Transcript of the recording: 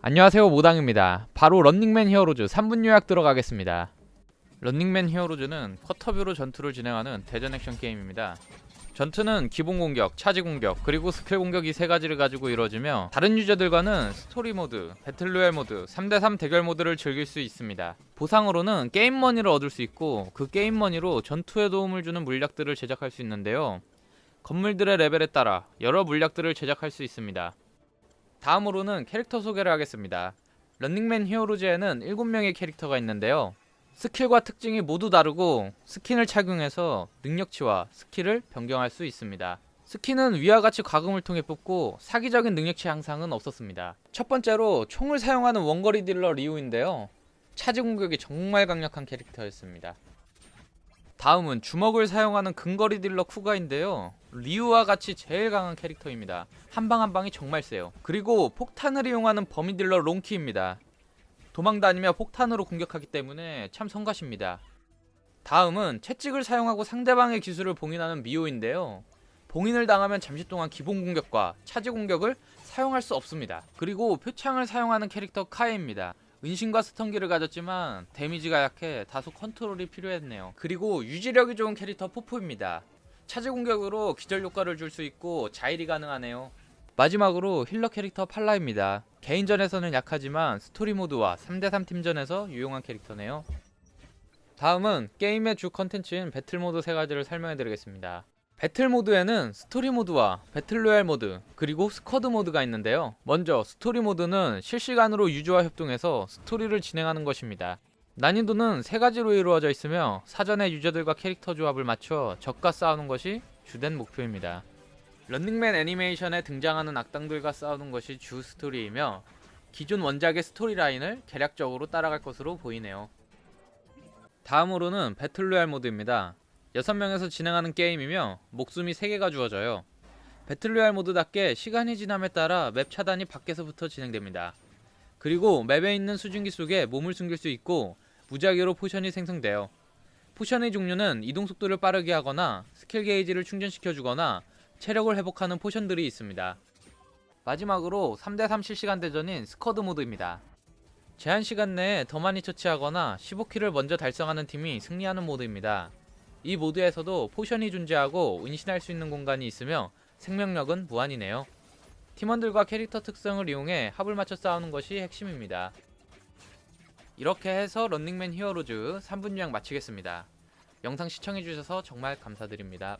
안녕하세요 모당입니다. 바로 런닝맨 히어로즈 3분 요약 들어가겠습니다. 런닝맨 히어로즈는 쿼터뷰로 전투를 진행하는 대전 액션 게임입니다. 전투는 기본 공격, 차지 공격, 그리고 스킬 공격 이 세 가지를 가지고 이루어지며 다른 유저들과는 스토리 모드, 배틀로얄 모드, 3대3 대결 모드를 즐길 수 있습니다. 보상으로는 게임 머니를 얻을 수 있고 그 게임 머니로 전투에 도움을 주는 물약들을 제작할 수 있는데요. 건물들의 레벨에 따라 여러 물약들을 제작할 수 있습니다. 다음으로는 캐릭터 소개를 하겠습니다. 런닝맨 히어로즈에는 7명의 캐릭터가 있는데요. 스킬과 특징이 모두 다르고 스킨을 착용해서 능력치와 스킬을 변경할 수 있습니다. 스킨은 위와 같이 과금을 통해 뽑고 사기적인 능력치 향상은 없었습니다. 첫 번째로 총을 사용하는 원거리 딜러 리우인데요. 차지 공격이 정말 강력한 캐릭터였습니다. 다음은 주먹을 사용하는 근거리 딜러 쿠가인데요. 리우와 같이 제일 강한 캐릭터입니다. 한 방 한 방이 정말 세요. 그리고 폭탄을 이용하는 범위 딜러 롱키입니다. 도망 다니며 폭탄으로 공격하기 때문에 참 성가십니다. 다음은 채찍을 사용하고 상대방의 기술을 봉인하는 미호인데요. 봉인을 당하면 잠시 동안 기본 공격과 차지 공격을 사용할 수 없습니다. 그리고 표창을 사용하는 캐릭터 카에입니다. 은신과 스턴기를 가졌지만 데미지가 약해 다소 컨트롤이 필요했네요. 그리고 유지력이 좋은 캐릭터 포포입니다. 차지 공격으로 기절 효과를 줄 수 있고 자일이 가능하네요. 마지막으로 힐러 캐릭터 팔라입니다. 개인전에서는 약하지만 스토리 모드와 3대3 팀전에서 유용한 캐릭터네요. 다음은 게임의 주 컨텐츠인 배틀 모드 세 가지를 설명해 드리겠습니다. 배틀 모드에는 스토리 모드와 배틀로얄 모드 그리고 스쿼드 모드가 있는데요. 먼저 스토리 모드는 실시간으로 유저와 협동해서 스토리를 진행하는 것입니다. 난이도는 세 가지로 이루어져 있으며 사전에 유저들과 캐릭터 조합을 맞춰 적과 싸우는 것이 주된 목표입니다. 런닝맨 애니메이션에 등장하는 악당들과 싸우는 것이 주 스토리이며 기존 원작의 스토리 라인을 개략적으로 따라갈 것으로 보이네요. 다음으로는 배틀로얄 모드입니다. 6명에서 진행하는 게임이며 목숨이 3개가 주어져요. 배틀로얄 모드답게 시간이 지남에 따라 맵 차단이 밖에서부터 진행됩니다. 그리고 맵에 있는 수증기 속에 몸을 숨길 수 있고 무작위로 포션이 생성돼요. 포션의 종류는 이동 속도를 빠르게 하거나 스킬 게이지를 충전시켜 주거나 체력을 회복하는 포션들이 있습니다. 마지막으로 3대3 실시간 대전인 스쿼드 모드입니다. 제한 시간 내에 더 많이 처치하거나 15킬을 먼저 달성하는 팀이 승리하는 모드입니다. 이 모드에서도 포션이 존재하고 은신할 수 있는 공간이 있으며 생명력은 무한이네요. 팀원들과 캐릭터 특성을 이용해 합을 맞춰 싸우는 것이 핵심입니다. 이렇게 해서 런닝맨 히어로즈 3분 요약 마치겠습니다. 영상 시청해주셔서 정말 감사드립니다.